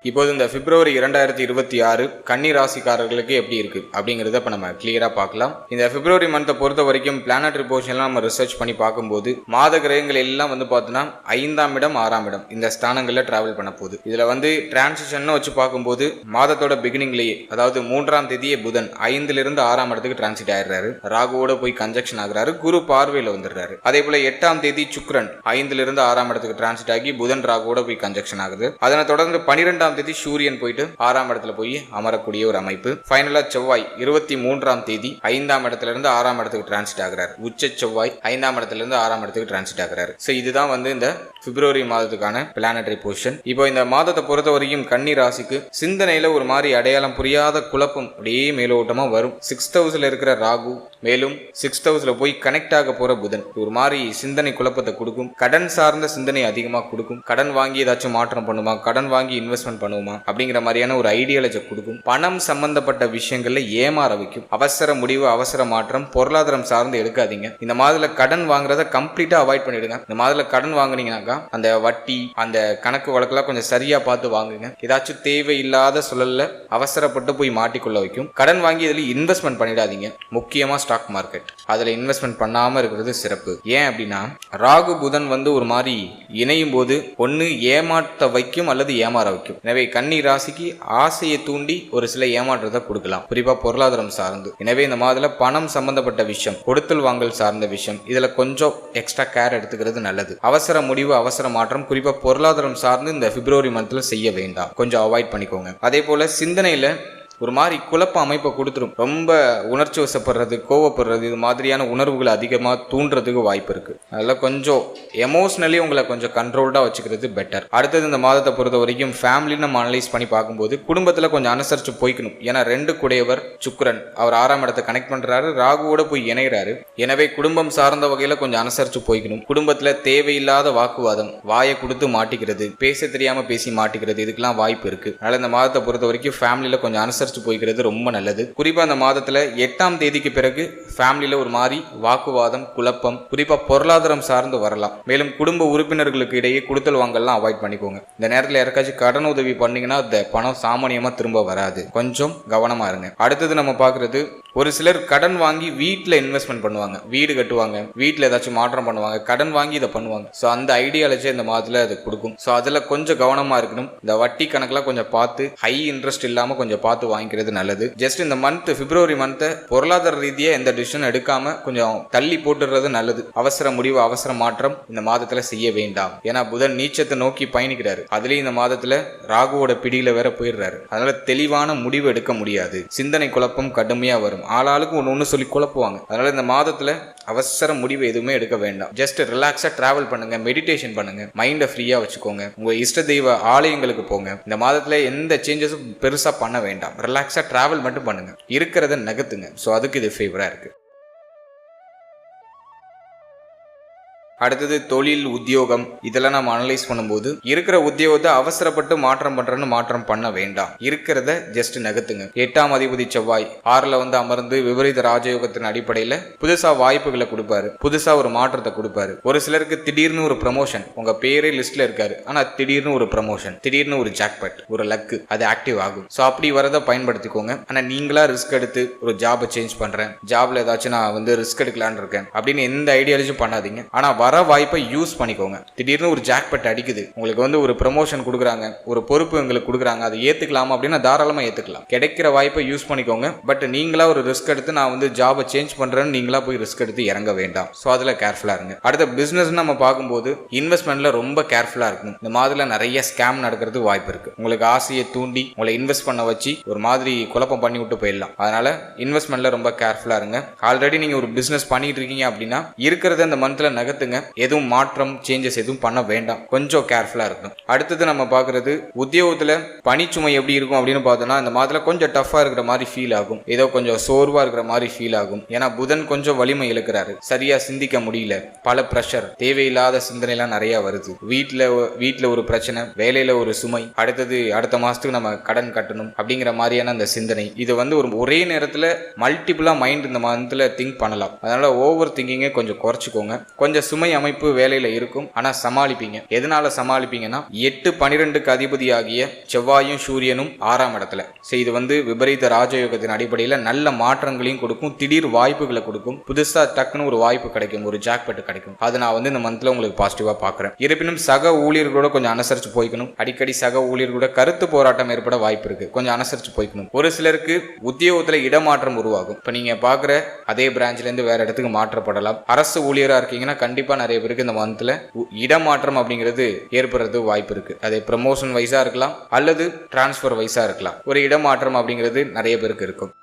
இப்போது இந்த பிப்ரவரி இரண்டாயிரத்தி இருபத்தி ஆறு கன்னி ராசிக்காரர்களுக்கு எப்படி இருக்கு அப்படிங்கிறத இப்போ நம்ம கிளியரா பார்க்கலாம். இந்த பிப்ரவரி மந்த்தை பொறுத்த வரைக்கும் பிளானட்ரி போர்ஷன்லாம் நம்ம ரிசர்ச் பண்ணி பார்க்கும்போது மாத கிரகங்கள் எல்லாம் வந்து பார்த்தோன்னா ஐந்தாம் இடம் ஆறாம் இடம் இந்த ஸ்தானங்களில் டிராவல் பண்ண போகுது. இதில் வந்து டிரான்சிஷன் வச்சு பார்க்கும்போது மாதத்தோட பிகினிங்லேயே அதாவது மூன்றாம் தேதியே புதன் ஐந்திலிருந்து ஆறாம் இடத்துக்கு டிரான்சிட் ஆயிடுறாரு. ராகுவோட போய் கன்ஜெக்ஷன் ஆகுறாரு. குரு பார்வையில் வந்துடுறாரு. அதே போல எட்டாம் தேதி சுக்ரன் ஐந்திலிருந்து ஆறாம் இடத்துக்கு டிரான்சிட் ஆகி புதன் ராகுவோட போய் கன்ஜெக்ஷன் ஆகுது. அதனை தொடர்ந்து பனிரெண்டாம் தேதி சூரியன் போயிட்டு ஆறாம் இடத்துல போய் அமரக்கூடிய ஒரு அமைப்பு. ஃபைனலா செவ்வாய் இருபத்தி மூன்றாம் தேதி ஐந்தாம் இடத்துல இருந்து ஆறாம் இடத்துக்கு டிரான்சிட் ஆகிறார். உச்ச செவ்வாய் ஐந்தாம் இடத்துல இருந்து ஆறாம் இடத்துக்கு டிரான்சிட் ஆகிறார். ஸோ இதுதான் வந்து இந்த பிப்ரவரி மாதத்துக்கான பிளானட்டரி பொசிஷன் இப்போ இந்த மாதத்தை பொறுத்த வரைக்கும் கன்னி ராசிக்கு சிந்தனையில ஒரு மாதிரி அடையாளம் புரியாத குழப்பம் அப்படியே மேலோட்டமா வரும். சிக்ஸ்த் ஹவுஸ்ல இருக்கிற ராகு மேலும் சிக்ஸ்த் ஹவுஸ்ல போய் கனெக்ட் ஆக போற புதன். ஒரு மாதிரி சிந்தனை குழப்பத்தை கொடுக்கும். கடன் சார்ந்த சிந்தனை அதிகமாக கொடுக்கும். கடன் வாங்கி ஏதாச்சும் மாற்றம் பண்ணுமா? கடன் வாங்கி இன்வெஸ்ட்மெண்ட் பண்ணுவோமா? அப்படிங்கிற மாதிரியான ஒரு ஐடியாலஜை கொடுக்கும். பணம் சம்பந்தப்பட்ட விஷயங்கள்ல ஏமாற வைக்கும். அவசர முடிவு அவசர மாற்றம் பொருளாதாரம் சார்ந்து எடுக்காதீங்க. இந்த மாதிரில கடன் வாங்குறத கம்ப்ளீட்டா அவாய்ட் பண்ணிடுங்க. இந்த மாதிரில கடன் வாங்குனீங்கன்னாக்கா அந்த வட்டி அந்த கணக்கு வழக்கெல்லாம் கொஞ்சம் சரியா பார்த்து வாங்குங்க. ஏதாச்சும் தேவையில்லாத சூழல்ல அவசரப்பட்டு போய் மாட்டிக்கொள்ள வைக்கும். கடன் வாங்கி இதில் இன்வெஸ்ட்மெண்ட் பண்ணிடாதீங்க. முக்கியமா ஸ்டாக் மார்க்கெட் அதுல இன்வெஸ்ட்மெண்ட் பண்ணாம இருக்கிறது சிறப்பு. ஏன் அப்படின்னா ராகு புதன் வந்து ஒரு மாதிரி இணையும் போது ஒன்னு ஏமாற்ற வைக்கும் அல்லது ஏமாற வைக்கும். எனவே கன்னி ராசிக்கு ஆசையை தூண்டி ஒரு சில ஏமாற்றத்தை கொடுக்கலாம். குறிப்பா பொருளாதாரம் சார்ந்து. எனவே இந்த மாதிரில பணம் சம்பந்தப்பட்ட விஷயம் கொடுத்தல் வாங்கல் சார்ந்த விஷயம் இதுல கொஞ்சம் எக்ஸ்ட்ரா கேர் எடுத்துக்கிறது நல்லது. அவசர முடிவு அவசர மாற்றம் குறிப்பா பொருளாதாரம் சார்ந்து இந்த பிப்ரவரி மந்த்ல செய்ய வேண்டாம். கொஞ்சம் அவாய்ட் பண்ணிக்கோங்க. அதே போல சிந்தனையில ஒரு மாதிரி குழப்ப அமைப்பை கொடுத்துரும். ரொம்ப உணர்ச்சி வசப்படுறது கோவப்படுறது இது மாதிரியான உணர்வுகளை அதிகமாக தூண்டுறதுக்கு வாய்ப்பு இருக்கு. அதில் கொஞ்சம் எமோஷ்னலி உங்களை கொஞ்சம் கண்ட்ரோல்டாக வச்சுக்கிறது பெட்டர் அடுத்தது இந்த மாதத்தை பொறுத்த வரைக்கும் ஃபேமிலி நம்ம அனலைஸ் பண்ணி பார்க்கும்போது குடும்பத்தில் கொஞ்சம் அனுசரித்து போய்க்கணும். ஏன்னா ரெண்டு குடையவர் சுக்ரன் அவர் ஆறாம் இடத்தை கனெக்ட் பண்ணுறாரு ராகுவோட போய் இணைகிறாரு எனவே குடும்பம் சார்ந்த வகையில் கொஞ்சம் அனுசரித்து போய்க்கணும். குடும்பத்தில் தேவையில்லாத வாக்குவாதம் வாயை கொடுத்து மாட்டிக்கிறது பேச தெரியாமல் பேசி மாட்டிக்கிறது இதுக்கெல்லாம் வாய்ப்பு இருக்குது அதனால் இந்த மாதத்தை பொறுத்த வரைக்கும் ஃபேமிலியில் கொஞ்சம் அனுசரித்து போய்க்கிறது ரொம்ப நல்லது. குறிப்பாக அந்த மாதத்தில் எட்டாம் தேதிக்கு பிறகு ஃபேமிலியில் ஒரு மாதிரி வாக்குவாதம் குழப்பம் குறிப்பாக பொருளாதாரம் சார்ந்து வரலாம். மேலும் குடும்ப உறுப்பினர்களுக்கு இடையே கொடுத்தல் வாங்கல்லாம் அவாய்ட் பண்ணிக்கோங்க. இந்த நேரத்தில் யாருக்காச்சும் கடன் உதவி பண்ணீங்கன்னா அந்த பணம் சாமானியமாக திரும்ப வராது. கொஞ்சம் கவனமாக இருங்க. அடுத்தது நம்ம பார்க்குறது ஒரு சிலர் கடன் வாங்கி வீட்டில் இன்வெஸ்ட்மெண்ட் பண்ணுவாங்க. வீடு கட்டுவாங்க. வீட்டில் ஏதாச்சும் மாற்றம் பண்ணுவாங்க. கடன் வாங்கி இதை பண்ணுவாங்க. ஸோ அந்த ஐடியாலஜி இந்த மாதத்தில் அது கொடுக்கும். ஸோ அதில் கொஞ்சம் கவனமாக இருக்கணும். இந்த வட்டி கணக்கெல்லாம் கொஞ்சம் பார்த்து ஹை இன்ட்ரெஸ்ட் இல்லாமல் கொஞ்சம் பார்த்து வாங்கிக்கிறது நல்லது. ஜஸ்ட் இந்த மந்த் பிப்ரவரி மந்த்தை பொருளாதார ரீதியாக எந்த டிசிஷன் எடுக்காமல் கொஞ்சம் தள்ளி போட்டுறது நல்லது. அவசர முடிவு அவசர மாற்றம் இந்த மாதத்தில் செய்ய வேண்டாம். ஏன்னா புதன் நீச்சத்தை நோக்கி பயணிக்கிறாரு. அதுலேயும் இந்த மாதத்தில் ராகுவோட பிடியில் வேற போயிடுறாரு. அதனால தெளிவான முடிவு எடுக்க முடியாது. சிந்தனை குழப்பம் கடுமையாக வரும். ஆளாளுக்கு ஒன்று ஒன்று சொல்லி குழப்புவாங்க. அதனால இந்த மாதத்தில் அவசர முடிவு எதுவுமே எடுக்க வேண்டாம். ஜஸ்ட் ரிலாக்ஸாக ட்ராவல் பண்ணுங்க மெடிடேஷன் பண்ணுங்க மைண்டை ஃப்ரீயாக வச்சுக்கோங்க. உங்கள் இஷ்ட தெய்வ ஆலயங்களுக்கு போங்க. இந்த மாதத்தில் எந்த சேஞ்சஸும் பெருசாக பண்ண வேண்டாம். ரிலாக்ஸாக ட்ராவல் மட்டும் பண்ணுங்க. இருக்கிறத நகர்த்துங்க. ஸோ அதுக்கு இது ஃபேவராக இருக்குது அடுத்தது தொழில் உத்தியோகம் இதெல்லாம் நம்ம அனலைஸ் பண்ணும்போது இருக்கிற உத்தியோகத்தை அவசரப்பட்டு மாற்றம் பண்றேன்னு மாற்றம் பண்ண வேண்டாம். இருக்கிறத ஜஸ்ட் நகர்த்துங்க. எட்டாம் அதிபதி செவ்வாய் ஆறுல வந்து அமர்ந்து விபரீத ராஜயோகத்தின் அடிப்படையில புதுசா வாய்ப்புகளை கொடுப்பாரு. புதுசா ஒரு மாற்றத்தை கொடுப்பாரு. ஒரு சிலருக்கு திடீர்னு ஒரு ப்ரமோஷன் உங்க பேரே லிஸ்ட்ல இருக்காரு. ஆனா திடீர்னு ஒரு ப்ரமோஷன் திடீர்னு ஒரு ஜாக்பட் ஒரு லக்கு அது ஆக்டிவ் ஆகும். ஸோ அப்படி வரதை பயன்படுத்திக்கோங்க. ஆனா நீங்களா ரிஸ்க் எடுத்து ஒரு ஜாபை சேஞ்ச் பண்றேன். ஜாப்ல ஏதாச்சும் நான் வந்து ரிஸ்க் எடுக்கலான்னு இருக்கேன். அப்படின்னு எந்த ஐடியாலஜியும் பண்ணாதீங்க. ஆனா வர வாய்ப்பை யூஸ் பண்ணிக்கோங்க. திடீர்னு ஒரு ஜாக்பட் அடிக்குது. உங்களுக்கு வந்து ஒரு ப்ரமோஷன் கொடுக்குறாங்க. ஒரு பொறுப்பு எங்களுக்கு கொடுக்குறாங்க. அதை ஏற்றுக்கலாமா அப்படின்னா தாராளமாக ஏற்றுக்கலாம் கிடைக்கிற வாய்ப்பை யூஸ் பண்ணிக்கோங்க. பட் நீங்களா ஒரு ரிஸ்க் எடுத்து நான் வந்து ஜாபை சேஞ்ச் பண்ணுறேன்னு நீங்களா போய் ரிஸ்க் எடுத்து இறங்க வேண்டாம். ஸோ அதில் கேர்ஃபுல்லாக இருங்க. அடுத்த பிஸ்னஸ் நம்ம பார்க்கும்போது இன்வெஸ்ட்மெண்ட்ல ரொம்ப கேர்ஃபுல்லாக இருக்கும் இந்த மாதிரில நிறைய ஸ்கேம் நடக்கிறதுக்கு வாய்ப்பு இருக்கு. உங்களுக்கு ஆசையை தூண்டி உங்களை இன்வெஸ்ட் பண்ண வச்சு ஒரு மாதிரி குழப்பம் பண்ணி விட்டு போயிடலாம். அதனால இன்வெஸ்ட்மெண்ட்ல ரொம்ப கேர்ஃபுல்லா இருங்க. ஆல்ரெடி நீங்க ஒரு பிசினஸ் பண்ணிட்டு இருக்கீங்க அப்படின்னா இருக்கிறத இந்த மந்த்ல நகர்த்துங்க. எதுவும் மாற்றம் சேஞ்சஸ் எதுவும் பண்ண வேண்டாம். கொஞ்சம் கேர்ஃபுல்லாக இருக்கும் அடுத்தது நம்ம பார்க்குறது உத்தியோகத்தில் பணிச்சுமை எப்படி இருக்கும் அப்படின்னு பார்த்தோம்னா இந்த மாதத்தில் கொஞ்சம் டஃப்பாக இருக்கிற மாதிரி ஃபீல் ஆகும். ஏதோ கொஞ்சம் சோர்வாக இருக்கிற மாதிரி ஃபீல் ஆகும். ஏன்னா புதன் கொஞ்சம் வலிமை இழுக்கிறாரு. சரியாக சிந்திக்க முடியல. பல ப்ரெஷர் தேவையில்லாத சிந்தனைலாம் நிறையா வருது. வீட்டில் வீட்டில் ஒரு பிரச்சனை வேலையில் ஒரு சுமை அடுத்தது அடுத்த மாதத்துக்கு நம்ம கடன் கட்டணும் அப்படிங்கிற மாதிரியான அந்த சிந்தனை. இது வந்து ஒரு ஒரே நேரத்தில் மல்டிபிளாக மைண்ட் இந்த மந்தில் திங்க் பண்ணலாம். அதனால் ஓவர் திங்கிங்கை கொஞ்சம் குறைச்சிக்கோங்க. கொஞ்சம் சுமை சுமை அமைப்பு வேலையில இருக்கும். ஆனா சமாளிப்பீங்க. எதனால சமாளிப்பீங்கன்னா எட்டு பனிரெண்டுக்கு அதிபதியாகிய செவ்வாயும் சூரியனும் ஆறாம் இடத்துல. இது வந்து விபரீத ராஜயோகத்தின் அடிப்படையில் நல்ல மாற்றங்களையும் கொடுக்கும். திடீர் வாய்ப்புகளை கொடுக்கும். புதுசா டக்குன்னு ஒரு வாய்ப்பு கிடைக்கும். ஒரு ஜாக்பெட் கிடைக்கும். அதை நான் வந்து இந்த மந்த்ல உங்களுக்கு பாசிட்டிவா பாக்குறேன். இருப்பினும் சக ஊழியர்களோட கொஞ்சம் அனுசரிச்சு போய்க்கணும். அடிக்கடி சக ஊழியர்களோட கருத்து போராட்டம் ஏற்பட வாய்ப்பு இருக்கு. கொஞ்சம் அனுசரிச்சு போய்க்கணும். ஒரு சிலருக்கு உத்தியோகத்துல இடமாற்றம் உருவாகும். இப்ப நீங்க பாக்குற அதே பிரான்ச்ல இருந்து வேற இடத்துக்கு மாற்றப்படலாம். அரசு ஊழியரா இருக்கீங்கன்னா கண்டிப்பா நிறைய பேருக்கு இந்த மந்தில் இடமாற்றம் அப்படிங்கிறது ஏற்படுறது வாய்ப்பு இருக்கு. அது ப்ரமோஷன் வைஸாக இருக்கலாம் அல்லது டிரான்ஸ்ஃபர் வைஸாக இருக்கலாம். ஒரு இடமாற்றம் அப்படிங்கிறது நிறைய பேருக்கு இருக்கும்.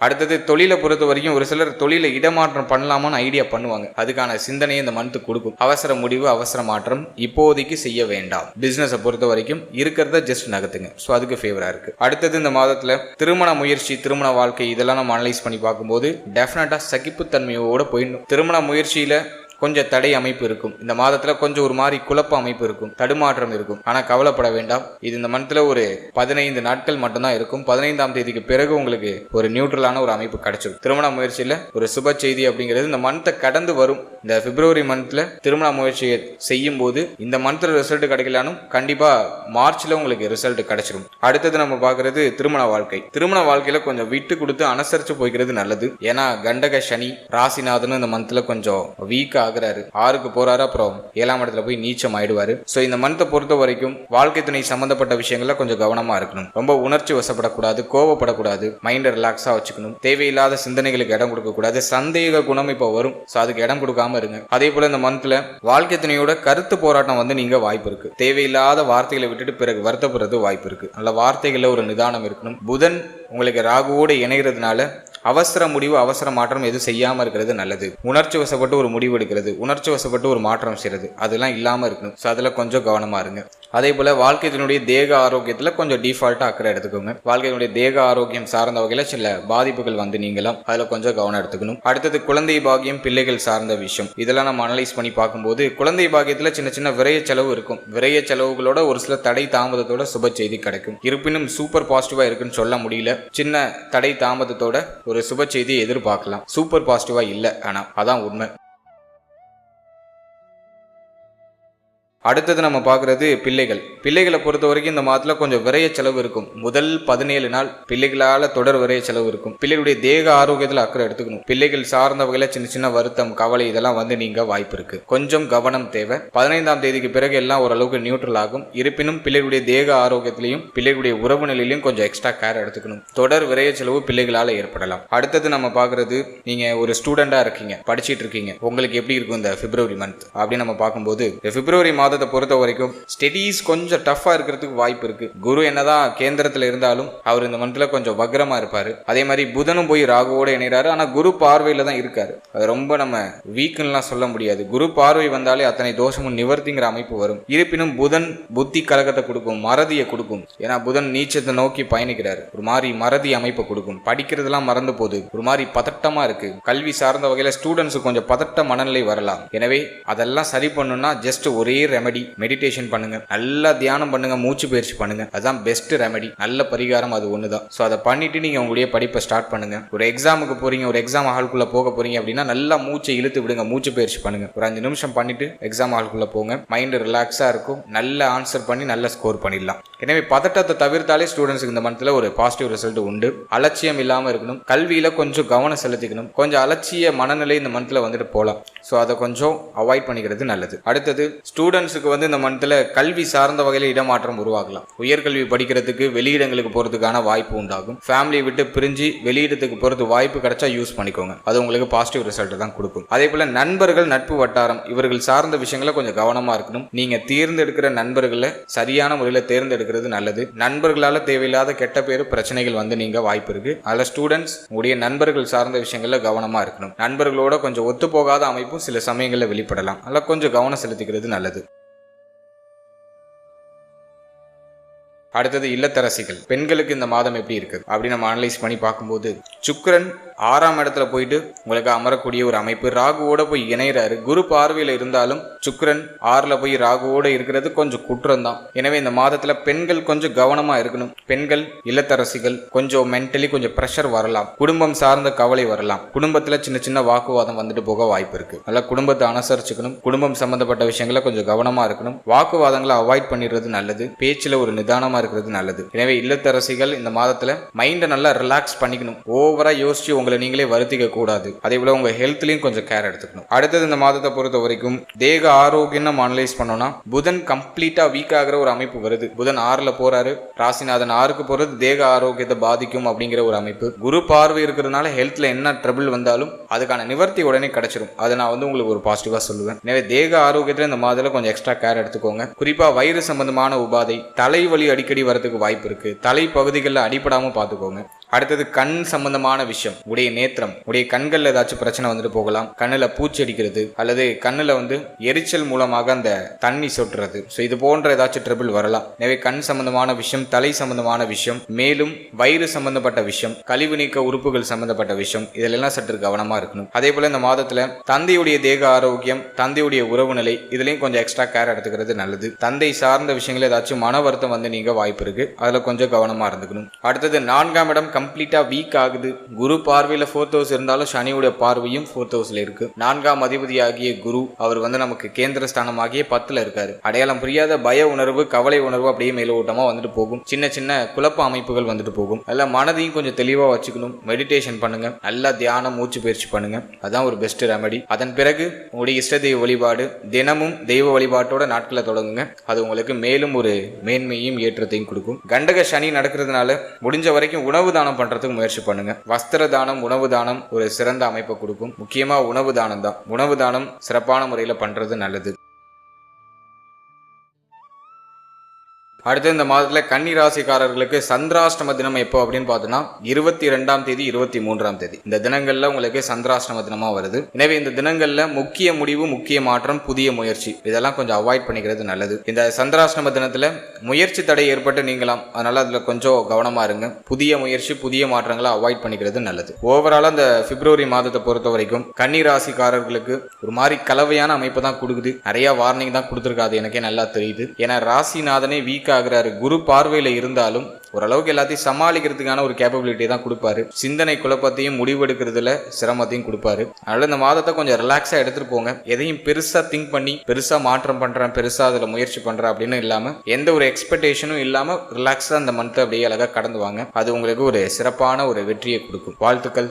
அடுத்தது தொழிலை பொறுத்த வரைக்கும் ஒரு சிலர் தொழிலை இடமாற்றம் பண்ணலாமான்னு ஐடியா பண்ணுவாங்க. அதுக்கான சிந்தனையை இந்த மந்த் கொடுக்கும். அவசர முடிவு அவசர மாற்றம் இப்போதைக்கு செய்ய வேண்டாம். பிசினஸை பொறுத்த வரைக்கும் இருக்கிறத ஜஸ்ட் நகர்த்துங்க. ஸோ அதுக்கு ஃபேவரா இருக்கு. அடுத்தது இந்த மாதத்துல திருமண முயற்சி திருமண வாழ்க்கை இதெல்லாம் நம்ம அனலைஸ் பண்ணி பார்க்கும்போது டெஃபினட்டா சகிப்புத்தன்மையோட போயிடணும். திருமண முயற்சியில கொஞ்சம் தடை அமைப்பு இருக்கும். இந்த மாதத்துல கொஞ்சம் ஒரு மாதிரி குழப்ப அமைப்பு இருக்கும். தடுமாற்றம் இருக்கும். ஆனா கவலைப்பட வேண்டாம். இது இந்த மந்த்ல ஒரு பதினைந்து நாட்கள் மட்டும்தான் இருக்கும். பதினைந்தாம் தேதிக்கு பிறகு உங்களுக்கு ஒரு நியூட்ரலான ஒரு அமைப்பு கிடைச்சிடும் திருமண முயற்சியில ஒரு சுப செய்தி அப்படிங்கிறது இந்த மந்த்தை கடந்து வரும். இந்த பிப்ரவரி மந்த்ல திருமண முயற்சியை செய்யும் போது இந்த மந்த்ல ரிசல்ட் கிடைக்கலானும் கண்டிப்பா மார்ச்ல உங்களுக்கு ரிசல்ட் கிடைச்சிடும் அடுத்தது நம்ம பாக்குறது திருமண வாழ்க்கை. திருமண வாழ்க்கையில கொஞ்சம் விட்டு கொடுத்து அனுசரிச்சு போய்க்கிறது நல்லது. ஏன்னா கண்டக சனி ராசிநாதனும் இந்த மந்த்ல கொஞ்சம் வீக் ஆகுறாரு ஆறுக்கு போறாரு அப்புறம் ஏழாம் இடத்துல போய் நீச்சம் ஆயிடுவாரு. ஸோ இந்த மனத்தை பொறுத்த வரைக்கும் வாழ்க்கை துணை சம்பந்தப்பட்ட விஷயங்கள்ல கொஞ்சம் கவனமா இருக்கணும். ரொம்ப உணர்ச்சி வசப்படக்கூடாது கோவப்படக்கூடாது மைண்டை ரிலாக்ஸா வச்சுக்கணும். தேவையில்லாத சிந்தனைகளுக்கு இடம் கொடுக்க கூடாது சந்தேக குணம் இப்போ வரும். ஸோ அதுக்கு இடம் கொடுக்காம இருங்க. அதே போல இந்த மந்த்ல வாழ்க்கை துணையோட கருத்து போராட்டம் வந்து நீங்க வாய்ப்பு இருக்கு. தேவையில்லாத வார்த்தைகளை விட்டுட்டு பிறகு வருத்தப்படுறது வாய்ப்பு இருக்கு. நல்ல வார்த்தைகள்ல ஒரு நிதானம் இருக்கணும். புதன் உங்களுக்கு ராகுவோடு இணைகிறதுனால அவசர முடிவு அவசர மாற்றம் எதுவும் செய்யாமல் இருக்கிறது நல்லது. உணர்ச்சி வசப்பட்டு ஒரு முடிவு எடுக்கிறது உணர்ச்சி வசப்பட்டு ஒரு மாற்றம் செய்யறது அதெல்லாம் இல்லாமல் இருக்கணும். ஸோ அதில் கொஞ்சம் கவனமாக இருங்க. அதே போல் வாழ்க்கையினுடைய தேக ஆரோக்கியத்தில் கொஞ்சம் டிஃபால்ட்டாக அக்கறை எடுத்துக்கோங்க. வாழ்க்கையினுடைய தேக ஆரோக்கியம் சார்ந்த வகையில் சில பாதிப்புகள் வந்து நீங்களாம் அதில் கொஞ்சம் கவனம் எடுத்துக்கணும். அடுத்தது குழந்தை பாக்கியம் பிள்ளைகள் சார்ந்த விஷயம். இதெல்லாம் நம்ம அனலைஸ் பண்ணி பார்க்கும்போது குழந்தை பாகியத்தில் சின்ன சின்ன விரைய செலவு இருக்கும். விரைய செலவுகளோட ஒரு சில தடை தாமதத்தோட சுப செய்தி கிடைக்கும். இருப்பினும் சூப்பர் பாசிட்டிவாக இருக்குன்னு சொல்ல முடியல. சின்ன தடை தாமதத்தோட ஒரு சுப செய்தியை எதிர்பார்க்கலாம். சூப்பர் பாசிட்டிவா இல்லை ஆனா அதான் உண்மை. அடுத்தது நம்ம பார்க்குறது பிள்ளைகள். பிள்ளைகளை பொறுத்த வரைக்கும் இந்த மாதத்தில் கொஞ்சம் விரைய செலவு இருக்கும். முதல் பதினேழு நாள் பிள்ளைகளால் தொடர் விரைய செலவு இருக்கும். பிள்ளைகளுடைய தேக ஆரோக்கியத்தில் அக்கறை எடுத்துக்கணும். பிள்ளைகள் சார்ந்த வகையில் சின்ன சின்ன வருத்தம் கவலை இதெல்லாம் வந்து நீங்கள் வாய்ப்பு இருக்கு. கொஞ்சம் கவனம் தேவை. பதினைந்தாம் தேதிக்கு பிறகு எல்லாம் ஓரளவுக்கு நியூட்ரல் ஆகும். இருப்பினும் பிள்ளைகளுடைய தேக ஆரோக்கியத்திலையும் பிள்ளைகளுடைய உறவு நிலையிலையும் கொஞ்சம் எக்ஸ்ட்ரா கேர் எடுத்துக்கணும். தொடர் விரைய செலவு பிள்ளைகளால் ஏற்படலாம். அடுத்தது நம்ம பார்க்குறது நீங்கள் ஒரு ஸ்டூடெண்டாக இருக்கீங்க படிச்சுட்டு இருக்கீங்க. உங்களுக்கு எப்படி இருக்கும் இந்த பிப்ரவரி மந்த் அப்படின்னு நம்ம பார்க்கும்போது பிப்ரவரி மாதம் மாதத்தை பொறுத்த வரைக்கும் ஸ்டடீஸ் கொஞ்சம் டஃப்பாக இருக்கிறதுக்கு வாய்ப்பு இருக்கு. குரு என்னதான் கேந்திரத்தில் இருந்தாலும் அவர் இந்த மந்தில் கொஞ்சம் வக்ரமாக இருப்பார். அதே மாதிரி புதனும் போய் ராகுவோட இணைகிறாரு ஆனால் குரு பார்வையில் தான் இருக்காரு. அது ரொம்ப நம்ம வீக்குன்னெலாம் சொல்ல முடியாது. குரு பார்வை வந்தாலே அத்தனை தோஷமும் நிவர்த்திங்கிற அமைப்பு வரும். இருப்பினும் புதன் புத்தி கலகத்தை கொடுக்கும் மறதியை கொடுக்கும். ஏன்னா புதன் நீச்சத்தை நோக்கி பயணிக்கிறார். ஒரு மாதிரி மறதி அமைப்பை கொடுக்கும். படிக்கிறதெல்லாம் மறந்து போகுது. ஒரு மாதிரி பதட்டமா இருக்கு. கல்வி சார்ந்த வகையில ஸ்டூடெண்ட்ஸுக்கு கொஞ்சம் பதட்ட மனநிலை வரலாம். எனவே அதெல்லாம் சரி பண்ணுன்னா ஜஸ்ட் ஒரே ரெமெடி மெடிடேஷன் பண்ணுங்க. நல்லா தியானம் பண்ணுங்க மூச்சு பயிற்சி பண்ணுங்க. அதுதான் பெஸ்ட் ரெமெடி நல்ல பரிகாரம் அது ஒன்று தான் ஸோ அதை பண்ணிட்டு நீங்க உங்களுடைய படிப்பை ஸ்டார்ட் பண்ணுங்க. ஒரு எக்ஸாமுக்கு போறீங்க ஒரு எக்ஸாம் ஹால்குள்ள போக போறீங்க அப்படின்னா நல்லா மூச்சை இழுத்து விடுங்க மூச்சு பயிற்சி பண்ணுங்க. ஒரு அஞ்சு நிமிஷம் பண்ணிட்டு எக்ஸாம் ஹால்குள்ள போங்க. மைண்ட் ரிலாக்ஸா இருக்கும். நல்ல ஆன்சர் பண்ணி நல்ல ஸ்கோர் பண்ணிடலாம். எனவே பதட்டத்தை தவிர்த்தாலே ஸ்டூடெண்ட்ஸுக்கு இந்த மந்த்ல ஒரு பாசிட்டிவ் ரிசல்ட் உண்டு. அலட்சியம் இல்லாமல் இருக்கணும். கல்வியில கொஞ்சம் கவனம் செலுத்திக்கணும். கொஞ்சம் அலட்சிய மனநிலை இந்த மந்த்ல வந்துட்டு போகலாம் ஸோ அதை கொஞ்சம் அவாய்ட் பண்ணிக்கிறது நல்லது. அடுத்தது ஸ்டூடெண்ட்ஸ் ஸ்டூடெண்ட்ஸுக்கு வந்து இந்த மந்தில் கல்வி சார்ந்த வகையில் இடமாற்றம் உருவாகலாம் உயர்கல்வி படிக்கிறதுக்கு வெளியிடங்களுக்கு போறதுக்கான வாய்ப்பு உண்டாகும். ஃபேமிலியை விட்டு பிரிஞ்சு வெளியிடத்துக்கு போறது வாய்ப்பு கிடைச்சா யூஸ் பண்ணிக்கோங்க. அது உங்களுக்கு பாசிட்டிவ் ரிசல்ட் தான் கொடுக்கும். அதே போல நண்பர்கள் நட்பு வட்டாரம் இவர்கள் சார்ந்த விஷயங்களை கொஞ்சம் கவனமாக இருக்கணும். நீங்கள் தேர்ந்தெடுக்கிற நண்பர்களை சரியான முறையில் தேர்ந்தெடுக்கிறது நல்லது. நண்பர்களால் தேவையில்லாத கெட்ட பேர் பிரச்சனைகள் வந்து நீங்கள் வாய்ப்பு இருக்கு. அதில் ஸ்டூடெண்ட்ஸ் உடைய நண்பர்கள் சார்ந்த விஷயங்களில் கவனமாக இருக்கணும். நண்பர்களோட கொஞ்சம் ஒத்து போகாத அமைப்பும் சில சமயங்களில் வெளிப்படலாம். அதில் கொஞ்சம் கவனம் செலுத்திக்கிறது நல்லது. அடுத்தது இல்லத்தரசிகள். பெண்களுக்கு இந்த மாதம் எப்படி இருக்குது? அப்படின்னு நம்ம அனலைஸ் பண்ணி பார்க்கும்போது சுக்கரன் ஆறாம் இடத்துல போயிட்டு உங்களுக்கு அமரக்கூடிய ஒரு அமைப்பு. ராகுவோட போய் இணைகிறாரு குரு பார்வையில் இருந்தாலும் சுக்கரன் ஆறுல போய் ராகுவோட இருக்கிறது கொஞ்சம் குற்றம் தான் எனவே இந்த மாதத்துல பெண்கள் கொஞ்சம் கவனமா இருக்கணும். பெண்கள் இல்லத்தரசிகள் கொஞ்சம் மென்டலி கொஞ்சம் ப்ரெஷர் வரலாம். குடும்பம் சார்ந்த கவலை வரலாம். குடும்பத்துல சின்ன சின்ன வாக்குவாதம் வந்துட்டு போக வாய்ப்பு இருக்கு. நல்லா குடும்பத்தை அனுசரிச்சுக்கணும். குடும்பம் சம்பந்தப்பட்ட விஷயங்களை கொஞ்சம் கவனமா இருக்கணும். வாக்குவாதங்களை அவாய்ட் பண்ணிடுறது நல்லது. பேச்சுல ஒரு நிதானமா இருக்கிறது நல்லது. எனவே இல்லத்தரசிகள் இந்த மாதத்துல மைண்டை நல்லா ரிலாக்ஸ் பண்ணிக்கணும். ஓவரா யோசிச்சு உங்களை நீங்களே வருத்திக்க கூடாது. அதே போல உங்க ஹெல்த்லயும் கொஞ்சம் கேர் எடுத்துக்கணும். அடுத்தது இந்த மாதத்தை பொறுத்த வரைக்கும் தேக ஆரோக்கியம் நம்ம அனலைஸ் பண்ணோம்னா புதன் கம்ப்ளீட்டா வீக் ஆகிற ஒரு அமைப்பு வருது. புதன் ஆறுல போறாரு. ராசிநாதன் ஆறுக்கு போறது தேக ஆரோக்கியத்தை பாதிக்கும் அப்படிங்கிற ஒரு அமைப்பு. குரு பார்வை இருக்கிறதுனால ஹெல்த்ல என்ன ட்ரபிள் வந்தாலும் அதுக்கான நிவர்த்தி உடனே கிடைச்சிரும். அதை நான் வந்து உங்களுக்கு ஒரு பாசிட்டிவா சொல்லுவேன். எனவே தேக ஆரோக்கியத்துல இந்த மாதத்துல கொஞ்சம் எக்ஸ்ட்ரா கேர் எடுத்துக்கோங்க. குறிப்பா வயிறு சம்பந்தமான உபாதை தலைவலி அடிக்கடி வரதுக்கு வாய்ப்பு இருக்கு. தலை பகுதிகளில் அடிபடாம பார்த்துக்கோங்க. அடுத்தது கண் சம்பந்தமான விஷயம். உடைய நேத்திரம் உடைய கண்கள்ல ஏதாச்சும் பிரச்சனை வந்துட்டு போகலாம். கண்ணுல பூச்சி அடிக்கிறது அல்லது கண்ணுல வந்து எரிச்சல் மூலமாக அந்த தண்ணி சொட்டுறது. ஸோ இது போன்ற ஏதாச்சும் ட்ரிபிள் வரலாம். எனவே கண் சம்பந்தமான விஷயம் தலை சம்பந்தமான விஷயம் மேலும் வயிறு சம்பந்தப்பட்ட விஷயம் கழிவு நீக்க உறுப்புகள் சம்பந்தப்பட்ட விஷயம் இதிலெல்லாம் சற்று கவனமா இருக்கணும். அதே போல இந்த மாதத்துல தந்தையுடைய தேக ஆரோக்கியம் தந்தையுடைய உறவு நிலை இதுலயும் கொஞ்சம் எக்ஸ்ட்ரா கேர் எடுத்துக்கிறது நல்லது. தந்தை சார்ந்த விஷயங்கள் ஏதாச்சும் மன வருத்தம் வந்து நீங்க வாய்ப்பு இருக்கு. அதுல கொஞ்சம் கவனமா இருந்துக்கணும். அடுத்தது நான்காம் இடம் கம்ப்ளீட்டாக வீக் ஆகுது. குரு பார்வையில் ஃபோர்த் ஹவுஸ் இருந்தாலும் சனியுடைய பார்வையும் ஃபோர்த் ஹவுஸில் இருக்கு. நான்காம் அதிபதி ஆகிய குரு அவர் வந்து நமக்கு கேந்திர ஸ்தானமாகிய பத்தில் இருக்காரு. அடையாளம் புரியாத பய உணர்வு கவலை உணர்வு அப்படியே மேலோட்டமாக வந்துட்டு போகும். சின்ன சின்ன குழப்ப அமைப்புகள் வந்துட்டு போகும். அதில் மனதையும் கொஞ்சம் தெளிவாக வச்சுக்கணும். மெடிடேஷன் பண்ணுங்க. நல்லா தியானம் மூச்சு பயிற்சி பண்ணுங்க. அதான் ஒரு பெஸ்ட் ரெமடி அதன் பிறகு உங்களுடைய இஷ்ட தெய்வ வழிபாடு. தினமும் தெய்வ வழிபாட்டோட நாட்களை தொடங்குங்க. அது உங்களுக்கு மேலும் ஒரு மேன்மையும் ஏற்றத்தையும் கொடுக்கும். கண்டக சனி நடக்கிறதுனால முடிஞ்ச வரைக்கும் உணவு தான் தானம் பண்றதுக்கு முயற்சி பண்ணுங்க. வஸ்திர தானம் உணவு தானம் ஒரு சிறந்த அமைப்பை கொடுக்கும். முக்கியமா உணவு தானம் தான். உணவு தானம் சிறப்பான முறையில் பண்றது நல்லது. அடுத்து இந்த மாதத்தில் கன்னி ராசிக்காரர்களுக்கு சந்திராஷ்டம தினம் எப்போ அப்படின்னு பார்த்தோன்னா இருபத்தி ரெண்டாம் தேதி இருபத்தி மூன்றாம் தேதி. இந்த தினங்கள்ல உங்களுக்கு சந்திராஷ்டம தினமா வருது. எனவே இந்த தினங்கள்ல முக்கிய முடிவு முக்கிய மாற்றம் புதிய முயற்சி. இதெல்லாம் கொஞ்சம் அவாய்ட் பண்ணிக்கிறது நல்லது. இந்த சந்திராஷ்டம தினத்துல முயற்சி தடை ஏற்பட்டு நீங்களாம் அதனால அதுல கொஞ்சம் கவனமா இருங்க. புதிய முயற்சி புதிய மாற்றங்களை அவாய்ட் பண்ணிக்கிறது நல்லது. ஓவராலாக இந்த பிப்ரவரி மாதத்தை பொறுத்த வரைக்கும் கன்னி ராசிக்காரர்களுக்கு ஒரு மாதிரி கலவையான அமைப்பு தான் கொடுக்குது. நிறைய வார்னிங் தான் கொடுத்துருக்காது. எனக்கே நல்லா தெரியுது. ஏன்னா ராசிநாதனே வீக் ஆகிறாரு. குரு பார்வையில் இருந்தாலும் ஓரளவுக்கு எல்லாத்தையும் சமாளிக்கிறதுக்கான ஒரு கேப்பபிலிட்டி தான் கொடுப்பாரு. சிந்தனை குழப்பத்தையும் முடிவெடுக்கிறதுல சிரமத்தையும் கொடுப்பாரு. அதனால இந்த மாதத்தை கொஞ்சம் ரிலாக்ஸாக எடுத்துட்டு போங்க. எதையும் பெருசாக திங்க் பண்ணி பெருசாக மாற்றம் பண்ணுறேன் பெருசாக அதில் முயற்சி பண்ணுறேன் அப்படின்னு இல்லாமல் எந்த ஒரு எக்ஸ்பெக்டேஷனும் இல்லாமல் ரிலாக்ஸாக அந்த மந்த்தை அப்படியே அழகாக கடந்து வாங்க. அது உங்களுக்கு ஒரு சிறப்பான ஒரு வெற்றியை கொடுக்கும். வாழ்த்துக்கள்.